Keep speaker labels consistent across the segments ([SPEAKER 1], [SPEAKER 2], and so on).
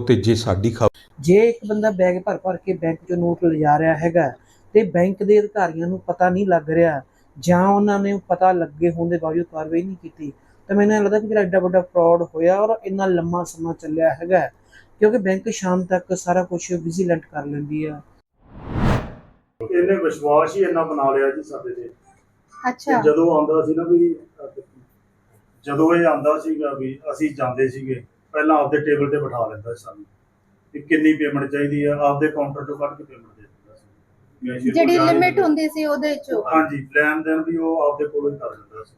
[SPEAKER 1] ਤੇ ਜੇ ਸਾਡੀ ਖਬਰ
[SPEAKER 2] ਜੇ ਇੱਕ ਬੰਦਾ ਬੈਗ ਭਰ ਭਰ ਕੇ ਬੈਂਕ ਚੋਂ ਨੋਟ ਲਿਜਾ ਰਿਹਾ ਹੈਗਾ ਤੇ ਬੈਂਕ ਦੇ ਅਧਿਕਾਰੀਆਂ ਨੂੰ ਪਤਾ ਨਹੀਂ ਲੱਗ ਰਿਹਾ ਜਾਂ ਉਹਨਾਂ ਨੇ ਪਤਾ ਲੱਗੇ ਹੋਣ ਦੇ ਬਾਵਜੂਦ ਕਾਰਵਾਈ ਨਹੀਂ ਕੀਤੀ ਤਾਂ ਮੈਨੂੰ ਲੱਗਦਾ ਕਿ ਜਿਹੜਾ ਐਡਾ ਵੱਡਾ ਫਰਾਡ ਹੋਇਆ ਔਰ ਇੰਨਾ ਲੰਮਾ ਸਮਾਂ ਚੱਲਿਆ ਹੈਗਾ ਕਿਉਂਕਿ ਬੈਂਕ ਸ਼ਾਮ ਤੱਕ ਸਾਰਾ ਕੁਝ ਵਿਜੀਲੈਂਟ ਕਰ ਲੈਂਦੀ ਆ।
[SPEAKER 3] ਇਹਨੇ ਵਿਸ਼ਵਾਸ ਹੀ ਇੰਨਾ ਬਣਾ ਲਿਆ ਜੀ ਸਾਡੇ ਤੇ।
[SPEAKER 4] ਅੱਛਾ।
[SPEAKER 3] ਜਦੋਂ ਆਉਂਦਾ ਸੀ ਨਾ ਵੀ ਅਹ, ਜਦੋਂ ਇਹ ਆਉਂਦਾ ਸੀਗਾ ਵੀ ਅਸੀਂ ਜਾਂਦੇ ਸੀਗੇ ਪਹਿਲਾਂ ਆਪਦੇ ਟੇਬਲ ਤੇ ਬਿਠਾ ਲੈਂਦਾ ਸੀ ਸਾਨੂੰ ਕਿ ਕਿੰਨੀ ਪੇਮੈਂਟ ਚਾਹੀਦੀ ਆ ਆਪਦੇ ਕਾਊਂਟਰ ਤੋਂ ਕੱਢ ਕੇ ਪੇਮੈਂਟ ਦੇ ਦਿੰਦਾ ਸੀ।
[SPEAKER 4] ਜਿਹੜੀ ਲਿਮਿਟ ਹੁੰਦੀ ਸੀ ਉਹਦੇ ਚੋਂ।
[SPEAKER 3] ਹਾਂਜੀ ਲੈਣ ਦੇਣ ਵੀ ਉਹ ਆਪਦੇ ਕੋਲੋਂ ਹੀ ਕਰ ਦਿੰਦਾ ਸੀ।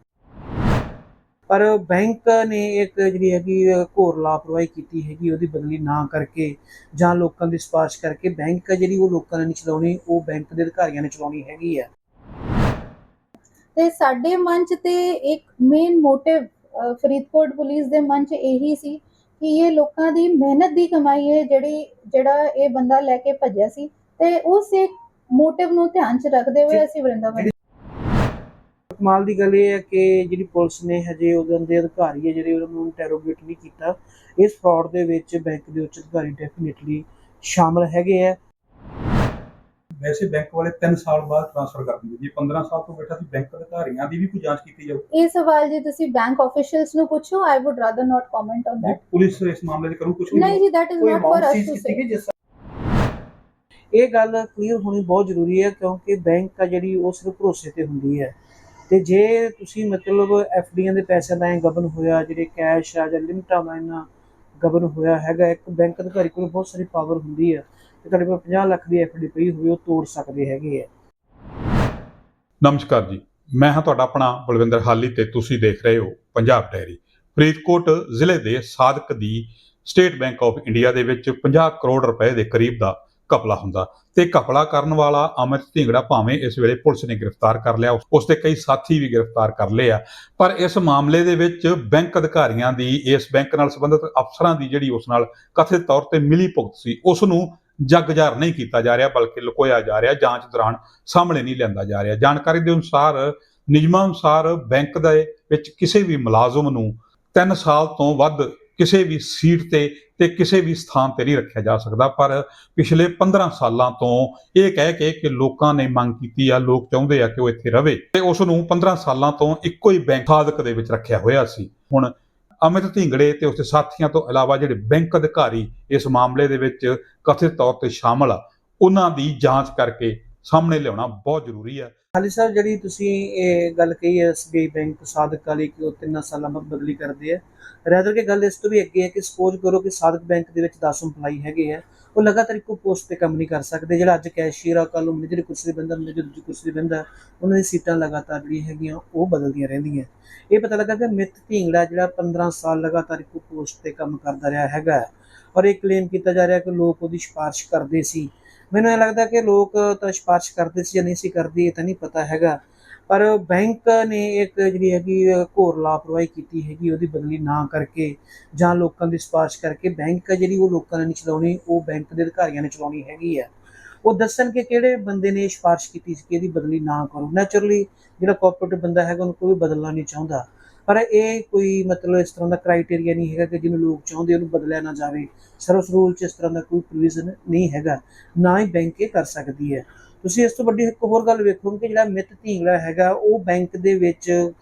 [SPEAKER 2] ਪਰ ਬੈਂਕ ਨੇ ਇੱਕ ਜਿਹੜੀ ਹੈਗੀ ਘੋਰ ਲਾਪਰਵਾਹੀ ਕੀਤੀ ਹੈਗੀ ਉਹਦੀ ਬਦਲੀ ਨਾ ਕਰਕੇ ਜਾਂ ਲੋਕਾਂ ਦੀ ਸਿਫਾਰਿਸ਼ ਕਰਕੇ ਬੈਂਕ ਜਿਹੜੀ ਉਹ ਲੋਕਾਂ ਨੇ ਨਹੀਂ ਚਲਾਉਣੀ ਉਹ ਬੈਂਕ ਦੇ ਅਧਿਕਾਰੀਆਂ ਨੇ ਚਲਾਉਣੀ ਹੈਗੀ ਹੈ
[SPEAKER 4] ਤੇ ਸਾਡੇ ਮਨ ਚ ਤੇ ਇੱਕ ਮੇਨ ਮੋਟਿਵ ਫਰੀਦਕੋਟ ਪੁਲਿਸ ਦੇ ਮਨ ਚ ਇਹੀ ਸੀ ਕਿ ਇਹ ਲੋਕਾਂ ਦੀ ਮਿਹਨਤ ਦੀ ਕਮਾਈ ਹੈ ਜਿਹੜੀ ਜਿਹੜਾ ਇਹ ਬੰਦਾ ਲੈ ਕੇ ਭੱਜਿਆ ਸੀ ਤੇ ਉਸ ਇੱਕ ਮੋਟਿਵ ਨੂੰ ਧਿਆਨ ਚ ਰੱਖਦੇ ਹੋਏ ਅਸੀਂ ਵਰਿੰਦਾਵਨ
[SPEAKER 2] ਕਮਾਲ ਦੀ ਗੱਲ ਇਹ ਹੈ ਕਿ ਜਿਹੜੀ ਪੁਲਿਸ ਨੇ ਹਜੇ ਉਹਦੇ ਦੇ ਅਧਿਕਾਰੀ ਹੈ ਜਿਹੜੇ ਉਹਨਾਂ ਨੂੰ ਇੰਟਰੋਗੇਟ ਨਹੀਂ ਕੀਤਾ ਇਸ ਫਰਾਡ ਦੇ ਵਿੱਚ ਬੈਂਕ ਦੇ ਉੱਚ ਅਧਿਕਾਰੀ ਡੈਫੀਨਿਟਲੀ ਸ਼ਾਮਲ ਹੈਗੇ ਆ।
[SPEAKER 5] ਵੈਸੇ ਬੈਂਕ ਵਾਲੇ 3 ਸਾਲ ਬਾਅਦ ਟ੍ਰਾਂਸਫਰ ਕਰ ਦਿੰਦੇ ਜੀ 15 ਸਾਲ ਤੋਂ ਬੈਠਾ ਸੀ ਬੈਂਕ ਅਧਿਕਾਰੀਆਂ ਦੀ ਵੀ ਕੋਈ ਜਾਂਚ ਕੀਤੀ ਜਾਊ।
[SPEAKER 4] ਇਹ ਸਵਾਲ ਜੇ ਤੁਸੀਂ ਬੈਂਕ ਆਫੀਸ਼ੀਅਲਸ ਨੂੰ ਪੁੱਛੋ I would rather not comment on that
[SPEAKER 5] police ਇਸ ਮਾਮਲੇ 'ਚ ਕਰੂ ਕੁਝ
[SPEAKER 4] ਨਹੀਂ ਜੀ that is not for us to say
[SPEAKER 2] ਇਹ ਗੱਲ ਕਲੀਅਰ ਹੋਣੀ ਬਹੁਤ ਜ਼ਰੂਰੀ ਹੈ ਕਿਉਂਕਿ ਬੈਂਕ ਆ ਜਿਹੜੀ ਉਹ ਸਿਰਫ ਭਰੋਸੇ ਤੇ ਹੁੰਦੀ ਹੈ। ਤੇ ਜੇ ਤੁਸੀਂ ਮਤਲਬ ਐਫਡੀਆਂ ਦੇ ਪੈਸਿਆਂ ਦਾ ਗਬਨ ਹੋਇਆ ਜਿਹੜੇ ਕੈਸ਼ ਆ ਜਾਂ ਲਿਮਟਾਂ ਦਾ ਇਹਨਾਂ ਗਬਨ ਹੋਇਆ ਹੈਗਾ ਇੱਕ ਬੈਂਕ ਅਧਿਕਾਰੀ ਕੋਲ ਬਹੁਤ ਸਾਰੀ ਪਾਵਰ ਹੁੰਦੀ ਹੈ। ਤੇ ਤੁਹਾਡੇ ਕੋਲ 50 ਲੱਖ ਦੀ ਐਫਡੀ ਪਈ ਹੋਵੇ ਉਹ ਤੋੜ ਸਕਦੇ ਹੈਗੇ ਆ।
[SPEAKER 1] ਨਮਸਕਾਰ ਜੀ, ਮੈਂ ਹਾਂ ਤੁਹਾਡਾ ਆਪਣਾ ਬਲਵਿੰਦਰ ਹਾਲੀ ਤੇ ਤੁਸੀਂ ਦੇਖ ਰਹੇ ਹੋ ਪੰਜਾਬ ਡੈਰੀ ਫਰੀਦਕੋਟ ਜ਼ਿਲ੍ਹੇ ਦੇ ਸਾਦਕ ਦੀ ਸਟੇਟ ਬੈਂਕ ਆਫ ਇੰਡੀਆ ਦੇ ਵਿੱਚ 50 ਕਰੋੜ ਰੁਪਏ ਦੇ ਕਰੀਬ ਦਾ ਘਪਲਾ ਹੁੰਦਾ ਤੇ ਘਪਲਾ ਕਰਨ ਵਾਲਾ ਅਮਿਤ ਢਿੰਗੜਾ ਭਾਵੇਂ ਇਸ ਵੇਲੇ ਪੁਲਿਸ ਨੇ ਗ੍ਰਿਫਤਾਰ ਕਰ ਲਿਆ, ਉਸ ਦੇ ਕਈ ਸਾਥੀ ਵੀ ਗ੍ਰਿਫਤਾਰ ਕਰ ਲਏ ਆ। ਪਰ ਇਸ ਮਾਮਲੇ ਦੇ ਵਿੱਚ ਬੈਂਕ ਅਧਿਕਾਰੀਆਂ ਦੀ ਇਸ ਬੈਂਕ ਨਾਲ ਸੰਬੰਧਿਤ ਅਫਸਰਾਂ ਦੀ ਜਿਹੜੀ ਉਸ ਨਾਲ ਕਥਿਤ ਤੌਰ ਤੇ ਮਿਲੀ ਭੁਗਤ ਸੀ, ਉਸ ਨੂੰ ਜਗਜਾਰ ਨਹੀਂ ਕੀਤਾ ਜਾ ਰਿਹਾ, ਬਲਕਿ ਲੁਕੋਇਆ ਜਾ ਰਿਹਾ, ਜਾਂਚ ਦੌਰਾਨ ਸਾਹਮਣੇ ਨਹੀਂ ਲਿਆਂਦਾ ਜਾ ਰਿਹਾ। ਜਾਣਕਾਰੀ ਦੇ ਅਨੁਸਾਰ, ਨਿਯਮਾਂ ਅਨੁਸਾਰ ਬੈਂਕ ਦੇ ਵਿੱਚ ਕਿਸੇ ਵੀ ਮੁਲਾਜ਼ਮ ਨੂੰ 3 ਸਾਲ ਤੋਂ ਵੱਧ ਕਿਸੇ ਵੀ ਸੀਟ ਤੇ ਤੇ ਕਿਸੇ ਵੀ ਸਥਾਨ ਤੇ ਨਹੀਂ ਰੱਖਿਆ ਜਾ ਸਕਦਾ। ਪਰ ਪਿਛਲੇ 15 ਸਾਲਾਂ ਤੋਂ ਇਹ ਕਹਿ ਕੇ ਕਿ ਲੋਕਾਂ ਨੇ ਮੰਗ ਕੀਤੀ ਆ, ਲੋਕ ਚਾਹੁੰਦੇ ਆ ਕਿ ਉਹ ਇੱਥੇ ਰਵੇ। ਤੇ ਉਸ ਨੂੰ 15 ਸਾਲਾਂ ਤੋਂ ਇੱਕੋ ਹੀ ਬੈਂਕ ਸਾਧਕ ਦੇ ਵਿੱਚ ਰੱਖਿਆ ਹੋਇਆ ਸੀ। ਹੁਣ ਅਮਿਤ ਢਿੰਗੜੇ ਤੇ ਉਸਦੇ ਸਾਥੀਆਂ ਤੋਂ ਇਲਾਵਾ ਜਿਹੜੇ ਬੈਂਕ ਅਧਿਕਾਰੀ ਇਸ ਮਾਮਲੇ ਦੇ ਵਿੱਚ ਕਥਿਤ ਤੌਰ ਤੇ ਸ਼ਾਮਲ ਆ, ਉਹਨਾਂ ਦੀ ਜਾਂਚ ਕਰਕੇ ਸਾਹਮਣੇ ਲਿਆਉਣਾ ਬਹੁਤ ਜ਼ਰੂਰੀ ਹੈ
[SPEAKER 2] ਹਾਲੀ ਸਾਹਿਬ, ਜਿਹੜੀ ਤੁਸੀਂ ਇਹ ਗੱਲ ਕਹੀ ਹੈ ਐਸਬੀਆਈ ਬੈਂਕ ਸਾਦਕ ਵਾਲੀ ਕਿ ਉਹ ਤਿੰਨ ਸਾਲਾਂ ਬਾਅਦ ਬਦਲੀ ਕਰਦੇ ਆ। ਰੈਦਰ ਕਿ ਗੱਲ ਇਸ ਤੋਂ ਵੀ ਅੱਗੇ ਹੈ ਕਿ ਸਪੋਜ਼ ਕਰੋ ਕਿ ਸਾਦਕ ਬੈਂਕ ਦੇ ਵਿੱਚ 10 EMPLOYE ਹੈਗੇ ਆ, ਉਹ ਲਗਾਤਾਰ ਇੱਕੋ ਪੋਸਟ ਤੇ ਕੰਮ ਨਹੀਂ ਕਰ ਸਕਦੇ। ਜਿਹੜਾ ਅੱਜ ਕੈਸ਼ੀਅਰ ਆ ਕੱਲ ਨੂੰ ਮੈਨੇਜਰ ਕੁਰਸੀ ਤੇ ਬੰਦਾ ਮੈਨੇਜਰ ਦੂਜੀ ਕੁਰਸੀ ਤੇ ਬੰਦਾ ਉਹਨਾਂ ਦੀ ਸੀਟਾਂ ਲਗਾਤਾਰ ਜਿਹੜੀਆਂ ਹੈਗੀਆਂ, ਉਹ ਬਦਲਦੀਆਂ ਰਹਿੰਦੀਆਂ। ਇਹ ਪਤਾ ਲੱਗਾ ਕਿ ਮਿਤ ਢੀਂਗੜਾ ਜਿਹੜਾ 15 ਸਾਲ ਲਗਾਤਾਰ ਇੱਕੋ ਪੋਸਟ ਤੇ ਕੰਮ ਕਰਦਾ ਰਿਹਾ ਹੈਗਾ। ਔਰ ਇਹ ਕਲੇਮ ਕੀਤਾ ਜਾ ਰਿਹਾ ਕਿ ਲੋਕ ਉਹਦੀ ਸਿਫਾਰਿਸ਼ ਕਰਦੇ ਸੀ। ਮੈਨੂੰ ਇਹ ਲੱਗਦਾ ਕਿ ਲੋਕ ਤਾਂ ਸਿਫਾਰਿਸ਼ ਕਰਦੇ ਸੀ ਜਾਂ ਨਹੀਂ ਸੀ ਕਰਦੇ, ਇਹ ਤਾਂ ਨਹੀਂ ਪਤਾ ਹੈਗਾ। ਪਰ ਬੈਂਕ ਨੇ ਇੱਕ ਜਿਹੜੀ ਹੈਗੀ, ਘੋਰ ਲਾਪਰਵਾਹੀ ਕੀਤੀ ਹੈਗੀ, ਉਹਦੀ ਬਦਲੀ ਨਾ ਕਰਕੇ ਜਾਂ ਲੋਕਾਂ ਦੀ ਸਿਫਾਰਿਸ਼ ਕਰਕੇ ਬੈਂਕ ਆ ਜਿਹੜੀ ਉਹ ਲੋਕਾਂ ਨੇ ਨਹੀਂ ਚਲਾਉਣੀ, ਉਹ ਬੈਂਕ ਦੇ ਅਧਿਕਾਰੀਆਂ ਨੇ ਚਲਾਉਣੀ ਹੈਗੀ ਹੈ ਉਹ ਦੱਸਣ ਕਿ ਕਿਹੜੇ ਬੰਦੇ ਨੇ ਇਹ ਸਿਫਾਰਿਸ਼ ਕੀਤੀ ਸੀ ਕਿ ਇਹਦੀ ਬਦਲੀ ਨਾ ਕਰੋ। ਨੈਚੁਰਲੀ ਜਿਹੜਾ ਕਾਰਪੋਰੇਟ ਬੰਦਾ ਹੈਗਾ, ਉਹਨੂੰ ਕੋਈ ਬਦਲਣਾ ਨਹੀਂ ਚਾਹੁੰਦਾ। ਪਰ ਇਹ ਕੋਈ ਮਤਲਬ ਇਸ ਤਰ੍ਹਾਂ ਦਾ ਕ੍ਰਾਈਟੇਰੀਆ ਨਹੀਂ ਹੈਗਾ ਕਿ ਜਿਹਨੂੰ ਲੋਕ ਚਾਹੁੰਦੇ ਉਹਨੂੰ ਬਦਲਿਆ ਨਾ ਜਾਵੇ। ਸਰਵਿਸ ਰੂਲ 'ਚ ਇਸ ਤਰ੍ਹਾਂ ਦਾ ਕੋਈ ਪ੍ਰੋਵੀਜ਼ਨ ਨਹੀਂ ਹੈਗਾ। ਨਾ ਹੀ ਬੈਂਕ ਇਹ ਕਰ ਸਕਦੀ ਹੈ। ਤੁਸੀਂ ਇਸ ਤੋਂ ਵੱਡੀ ਇੱਕ ਹੋਰ ਗੱਲ ਵੇਖੋਗੇ ਕਿ ਜਿਹੜਾ ਮਿਤ ਢੀਂਗੜਾ ਹੈਗਾ, ਉਹ ਬੈਂਕ ਦੇ ਵਿੱਚ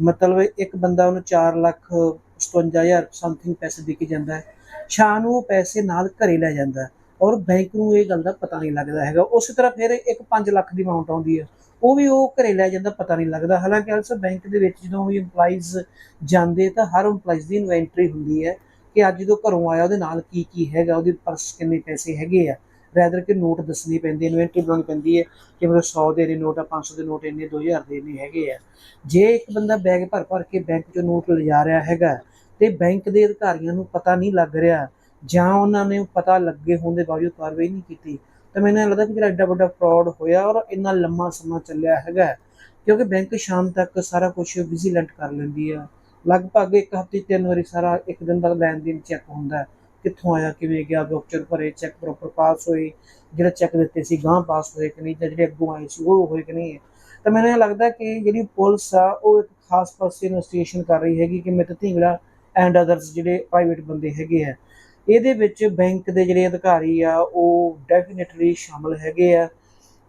[SPEAKER 2] ਮਤਲਬ ਇੱਕ ਬੰਦਾ ਉਹਨੂੰ 4 ਲੱਖ 57000 ਸਮਥਿੰਗ ਪੈਸੇ ਦੇ ਕੇ ਜਾਂਦਾ ਹੈ। ਸ਼ਾਮ ਨੂੰ ਉਹ ਪੈਸੇ ਨਾਲ ਘਰੇ ਲੈ ਜਾਂਦਾ ਔਰ ਬੈਂਕ ਨੂੰ ਇਹ ਗੱਲ ਦਾ ਪਤਾ ਨਹੀਂ ਲੱਗਦਾ ਹੈਗਾ। ਉਸੇ ਤਰ੍ਹਾਂ ਫਿਰ ਇੱਕ 5 ਲੱਖ ਦੀ ਅਮਾਉਂਟ ਆਉਂਦੀ ਹੈ। ਉਹ ਵੀ ਉਹ ਘਰੇ ਲੈ ਜਾਂਦਾ, ਪਤਾ ਨਹੀਂ ਲੱਗਦਾ। ਹਾਲਾਂਕਿ ਅਲਸੋ ਬੈਂਕ ਦੇ ਵਿੱਚ ਜਦੋਂ ਵੀ EMPLOYEES ਜਾਂਦੇ, ਤਾਂ ਹਰ EMPLOYEES ਦੀ ਇਨਵੈਂਟਰੀ ਹੁੰਦੀ ਹੈ ਕਿ ਅੱਜ ਜਦੋਂ ਘਰੋਂ ਆਇਆ, ਉਹਦੇ ਨਾਲ ਕੀ ਕੀ ਹੈਗਾ, ਉਹਦੇ ਪਰਸ ਕਿੰਨੇ ਪੈਸੇ ਹੈਗੇ ਆ। ਰੈਦਰ ਕਿ ਨੋਟ ਦੱਸਣੀ ਪੈਂਦੀ ਇਨਵੈਂਟਰੀ ਬਣਾਉਣੀ ਪੈਂਦੀ ਹੈ ਕਿ ਮਤਲਬ 100 ਦੇ ਨੇ ਨੋਟ ਆ 500 ਦੇ ਨੋਟ ਇੰਨੇ 2000 ਦੇ ਇੰਨੇ ਹੈਗੇ ਆ। ਜੇ ਇੱਕ ਬੰਦਾ ਬੈਗ ਭਰ ਭਰ ਕੇ ਬੈਂਕ ਚੋਂ ਨੋਟ ਲਿਜਾ ਰਿਹਾ ਹੈਗਾ, ਤੇ ਬੈਂਕ ਦੇ ਅਧਿਕਾਰੀਆਂ ਨੂੰ ਪਤਾ ਨਹੀਂ ਲੱਗ ਰਿਹਾ ਜਾਂ ਉਹਨਾਂ ਨੇ ਪਤਾ ਲੱਗੇ ਹੋਣ ਦੇ ਬਾਵਜੂਦ ਕਾਰਵਾਈ ਨਹੀਂ ਕੀਤੀ ਤਾਂ ਮੈਨੂੰ ਇਹ ਲੱਗਦਾ ਕਿ ਜਿਹੜਾ ਐਡਾ ਵੱਡਾ ਫਰਾਡ ਹੋਇਆ ਔਰ ਇੰਨਾ ਲੰਮਾ ਸਮਾਂ ਚੱਲਿਆ ਹੈਗਾ ਕਿਉਂਕਿ ਬੈਂਕ ਸ਼ਾਮ ਤੱਕ ਸਾਰਾ ਕੁਝ ਵਿਜੀਲੈਂਟ ਕਰ ਲੈਂਦੀ ਆ। ਲਗਭਗ ਇੱਕ ਹਫ਼ਤੇ, ਤਿੰਨ ਵਾਰੀ ਸਾਰਾ ਇੱਕ ਦਿਨ ਦਾ ਲੈਣ ਦੇਣ ਚੈੱਕ ਹੁੰਦਾ ਕਿੱਥੋਂ ਆਇਆ, ਕਿਵੇਂ ਗਿਆ ਵੋਚਰ ਭਰੇ ਚੈੱਕ ਪ੍ਰੋਪਰ ਪਾਸ ਹੋਏ, ਜਿਹੜਾ ਚੈੱਕ ਦਿੱਤੇ ਸੀ ਗਾਂ ਪਾਸ ਹੋਏ ਕਿ ਨਹੀਂ, ਜਾਂ ਜਿਹੜੇ ਅੱਗੋਂ ਆਏ ਸੀ ਉਹ ਹੋਏ ਕਿ ਨਹੀਂ। ਤਾਂ ਮੈਨੂੰ ਇਹ ਲੱਗਦਾ ਕਿ ਜਿਹੜੀ ਪੁਲਿਸ ਆ, ਉਹ ਇੱਕ ਖਾਸ ਪਾਸੇ ਇਨਵੈਸਟੀਗੇਸ਼ਨ ਕਰ ਰਹੀ ਹੈਗੀ ਕਿ ਮਿਤ ਢਿੰਗੜਾ ਐਂਡ ਅਦਰਸ ਜਿਹੜੇ ਪ੍ਰਾਈਵੇਟ ਬੰਦੇ ਹੈਗੇ ਆ ਇਹਦੇ ਵਿੱਚ ਬੈਂਕ ਦੇ ਜਿਹੜੇ ਅਧਿਕਾਰੀ ਆ, ਉਹ ਡੈਫੀਨਿਟਲੀ ਸ਼ਾਮਲ ਹੈਗੇ ਆ।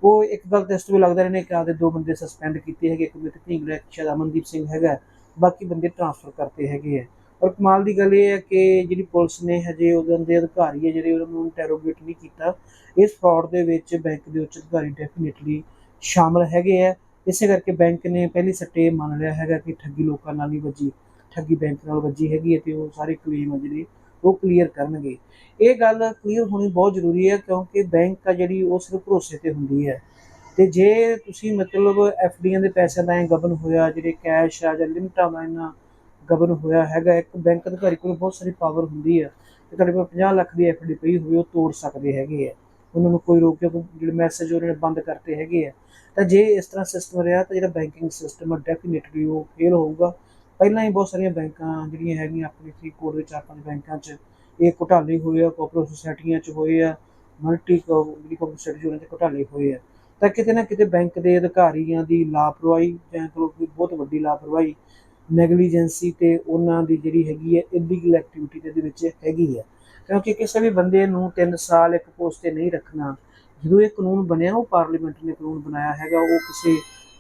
[SPEAKER 2] ਉਹ ਇੱਕ ਗੱਲ ਤੇ ਇਸ ਤੋਂ ਵੀ ਲੱਗਦਾ ਰਹੇ ਨੇ ਕਿ ਆਪਦੇ ਦੋ ਬੰਦੇ ਸਸਪੈਂਡ ਕੀਤੇ ਹੈਗੇ, ਇੱਕ ਮਿਤ ਢੀਂਗੜਾ ਇੱਕ ਸ਼ਾਇਦ ਅਮਨਦੀਪ ਸਿੰਘ ਹੈਗਾ। ਬਾਕੀ ਬੰਦੇ ਟ੍ਰਾਂਸਫਰ ਕਰਤੇ ਹੈਗੇ ਆ। ਔਰ ਕਮਾਲ ਦੀ ਗੱਲ ਇਹ ਹੈ ਕਿ ਜਿਹੜੀ ਪੁਲਿਸ ਨੇ ਹਜੇ ਉਹਦੇ ਦੇ ਅਧਿਕਾਰੀ ਹੈ ਜਿਹੜੇ ਉਹਨਾਂ ਨੂੰ ਇੰਟਰੋਗੇਟ ਨਹੀਂ ਕੀਤਾ, ਇਸ ਫਰਾਡ ਦੇ ਵਿੱਚ ਬੈਂਕ ਦੇ ਉੱਚ ਅਧਿਕਾਰੀ ਡੈਫੀਨਿਟਲੀ ਸ਼ਾਮਲ ਹੈਗੇ ਆ। ਇਸੇ ਕਰਕੇ ਬੈਂਕ ਨੇ ਪਹਿਲੀ ਸੱਟੇ ਮੰਨ ਲਿਆ ਹੈਗਾ ਕਿ ਠੱਗੀ ਲੋਕਾਂ ਨਾਲ ਨਹੀਂ ਵੱਜੀ, ਠੱਗੀ ਬੈਂਕ ਨਾਲ ਵੱਜੀ ਹੈਗੀ ਹੈ ਤੇ ਉਹ ਸਾਰੇ ਕਲੇਮ ਆ ਜਿਹੜੇ ਉਹ ਕਲੀਅਰ ਕਰਨਗੇ। ਇਹ ਗੱਲ ਕਲੀਅਰ ਹੋਣੀ ਬਹੁਤ ਜ਼ਰੂਰੀ ਹੈ ਕਿਉਂਕਿ ਬੈਂਕ ਆ ਜਿਹੜੀ ਉਹ ਸਿਰਫ ਭਰੋਸੇ ਤੇ ਹੁੰਦੀ ਹੈ। ਤੇ ਜੇ ਤੁਸੀਂ ਮਤਲਬ ਡੀਆਂ ਦੇ ਪੈਸਿਆਂ ਦਾ ਗਬਨ ਹੋਇਆ, ਜਿਹੜੇ ਕੈਸ਼ ਆ ਜਾਂ ਲਿਮਟਾਂ ਦਾ ਇਹਨਾਂ ਗਬਨ ਹੋਇਆ ਹੈਗਾ, ਇੱਕ ਬੈਂਕ ਅਧਿਕਾਰੀ ਕੋਲ ਬਹੁਤ ਸਾਰੀ ਪਾਵਰ ਹੁੰਦੀ ਹੈ ਤੇ ਤੁਹਾਡੇ ਕੋਲ 50 ਲੱਖ ਦੀ ਡੀ ਪਈ ਹੋਵੇ, ਉਹ ਤੋੜ ਸਕਦੇ ਹੈਗੇ ਆ। ਉਹਨਾਂ ਨੂੰ ਕੋਈ ਰੋਕਿਆ ਜਿਹੜੇ ਮੈਸੇਜ ਉਹਨਾਂ ਨੇ ਬੰਦ ਕਰਤੇ ਹੈਗੇ ਆ। ਤਾਂ ਜੇ ਇਸ ਤਰ੍ਹਾਂ ਸਿਸਟਮ ਰਿਹਾ ਤਾਂ ਜਿਹੜਾ ਬੈਂਕਿੰਗ ਸਿਸਟਮ ਹੈ ਡੈਫੀਨਿਟਲੀ ਉਹ ਫੇਲ ਹੋਊਗਾ। ਪਹਿਲਾਂ ਹੀ ਬਹੁਤ ਸਾਰੀਆਂ ਬੈਂਕਾਂ ਜਿਹੜੀਆਂ ਹੈਗੀਆਂ ਆਪਣੇ ਫਰੀਦਕੋਟ ਦੇ ਚਾਰ ਪੰਜ ਬੈਂਕਾਂ 'ਚ ਇਹ ਘੁਟਾਲੇ ਹੋਏ ਆ ਕੋਆਪਰੇਟਿਵ ਸੁਸਾਇਟੀਆਂ 'ਚ ਹੋਏ ਆ ਮਲਟੀ ਜਿਹੜੀ ਕੋਆਪਰੇਟਿਵ ਸੁਸਾਇਟੀ ਉਹਨਾਂ 'ਚ ਘੁਟਾਲੇ ਹੋਏ ਆ। ਤਾਂ ਕਿਤੇ ਨਾ ਕਿਤੇ ਬੈਂਕ ਦੇ ਅਧਿਕਾਰੀਆਂ ਦੀ ਲਾਪਰਵਾਹੀ ਜਾਂ ਕਹੋ ਬਹੁਤ ਵੱਡੀ ਲਾਪਰਵਾਹੀ ਨੈਗਲੀਜੈਂਸੀ ਤੇ ਉਹਨਾਂ ਦੀ ਜਿਹੜੀ ਹੈਗੀ ਹੈ ਇਲੀਗਲ ਐਕਟੀਵਿਟੀ ਦੇ ਵਿੱਚ ਹੈਗੀ ਹੈ ਕਿਉਂਕਿ ਕਿਸੇ ਵੀ ਬੰਦੇ ਨੂੰ 3 ਸਾਲ ਇੱਕ ਪੋਸਟ ਤੇ ਨਹੀਂ ਰੱਖਣਾ, ਜਦੋਂ ਇਹ ਕਾਨੂੰਨ ਬਣਿਆ, ਉਹ ਪਾਰਲੀਮੈਂਟ ਨੇ ਕਾਨੂੰਨ ਬਣਾਇਆ ਹੈਗਾ, ਉਹ ਕਿਸੇ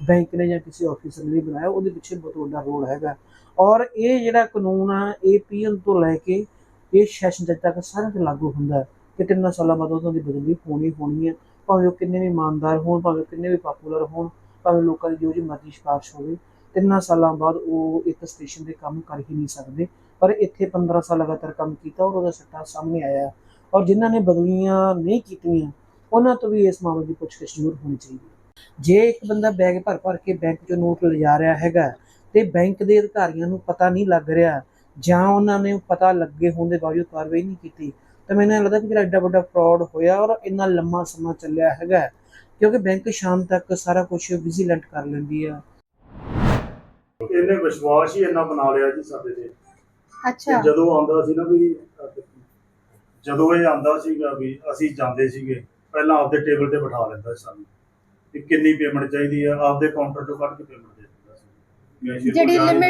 [SPEAKER 2] ਬੈਂਕ ਨੇ ਜਾਂ ਕਿਸੇ ਆਫੀਸਰ ਨੇ ਨਹੀਂ ਬਣਾਇਆ, ਉਹਦੇ ਪਿੱਛੇ ਬਹੁਤ ਵੱਡਾ ਰੋਲ ਹੈਗਾ। ਔਰ ਇਹ ਜਿਹੜਾ ਕਾਨੂੰਨ ਆ, ਇਹ ਪੀਐਮ ਤੋਂ ਲੈ ਕੇ ਇਹ ਸੈਸ਼ਨ ਜੱਜ ਤੱਕ ਸਾਰਿਆਂ ਤੇ ਲਾਗੂ ਹੁੰਦਾ ਕਿ ਤਿੰਨਾਂ ਸਾਲਾਂ ਬਾਅਦ ਉਹਨਾਂ ਦੀ ਬਦਲੀ ਹੋਣੀ ਹੋਣੀ ਹੈ। ਭਾਵੇਂ ਉਹ ਕਿੰਨੇ ਵੀ ਇਮਾਨਦਾਰ ਹੋਣ, ਭਾਵੇਂ ਕਿੰਨੇ ਵੀ ਪਪੂਲਰ ਹੋਣ, ਭਾਵੇਂ ਲੋਕਾਂ ਦੀ ਜੋ ਜੀ ਮਰਜ਼ੀ ਸਿਫਾਰਿਸ਼ ਹੋਵੇ, ਤਿੰਨਾਂ ਸਾਲਾਂ ਬਾਅਦ ਉਹ ਇੱਕ ਸਟੇਸ਼ਨ ਦੇ ਕੰਮ ਕਰ ਹੀ ਨਹੀਂ ਸਕਦੇ। ਪਰ ਇੱਥੇ 15 ਸਾਲ ਲਗਾਤਾਰ ਕੰਮ ਕੀਤਾ ਔਰ ਉਹਦਾ ਸੱਟਾ ਸਾਹਮਣੇ ਆਇਆ। ਔਰ ਜਿਨ੍ਹਾਂ ਨੇ ਬਦਲੀਆਂ ਨਹੀਂ ਕੀਤੀਆਂ, ਉਹਨਾਂ ਤੋਂ ਵੀ ਇਸ ਮਾਮਲੇ ਦੀ ਪੁੱਛਗਿੱਛ ਜ਼ਰੂਰ ਹੋਣੀ ਚਾਹੀਦੀ ਹੈ। ਜੇ ਇੱਕ ਬੰਦਾ ਬੈਗ ਭਰ ਭਰ ਕੇ ਬੈਂਕ 'ਚੋਂ ਨੋਟ ਲਿਜਾ ਰਿਹਾ ਹੈਗਾ ਤੇ ਬੈਂਕ ਦੇ ਅਧਿਕਾਰੀਆਂ ਨੂੰ ਪਤਾ ਨਹੀਂ ਲੱਗ ਰਿਹਾ ਜਾਂ ਉਹਨਾਂ ਨੇ ਪਤਾ ਲੱਗੇ ਹੋਣ ਦੇ ਬਾਵਜੂਦ ਕਾਰਵਾਈ ਨਹੀਂ ਕੀਤੀ ਤਾਂ ਮੈਨੂੰ ਲੱਗਦਾ ਕਿ ਜਿਹੜਾ ਐਡਾ ਵੱਡਾ ਫਰਾਡ ਹੋਇਆ ਔਰ ਇੰਨਾ ਲੰਮਾ ਸਮਾਂ ਚੱਲਿਆ ਹੈਗਾ ਕਿਉਂਕਿ ਬੈਂਕ ਸ਼ਾਮ ਤੱਕ ਸਾਰਾ ਕੁਝ ਵਿਜੀਲੈਂਟ ਕਰ ਲੈਂਦੀ ਆ।
[SPEAKER 3] ਇਹਨੇ ਵਿਸ਼ਵਾਸ ਹੀ ਇੰਨਾ ਬਣਾ ਲਿਆ ਜੀ ਸਾਡੇ ਤੇ।
[SPEAKER 4] ਅੱਛਾ।
[SPEAKER 3] ਜਦੋਂ ਆਉਂਦਾ ਸੀ ਨਾ ਵੀ ਜਦੋਂ ਇਹ ਆਉਂਦਾ ਸੀਗਾ ਵੀ ਅਸੀਂ ਜਾਂਦੇ ਸੀਗੇ ਪਹਿਲਾਂ ਆਪਦੇ ਟੇਬਲ ਤੇ ਬਿਠਾ ਲੈਂਦਾ ਸੀ ਸਾਨੂੰ। ਕਿ ਕਿੰਨੀ ਪੇਮੈਂਟ ਚਾਹੀਦੀ ਆ ਆਪਦੇ ਕਾਊਂਟਰ ਚੋਂ ਕੱਢ ਕੇ ਪੇਮੈਂਟ ਦੇ ਦਿੰਦਾ ਸੀ।
[SPEAKER 4] ਜਿਹੜੀ limit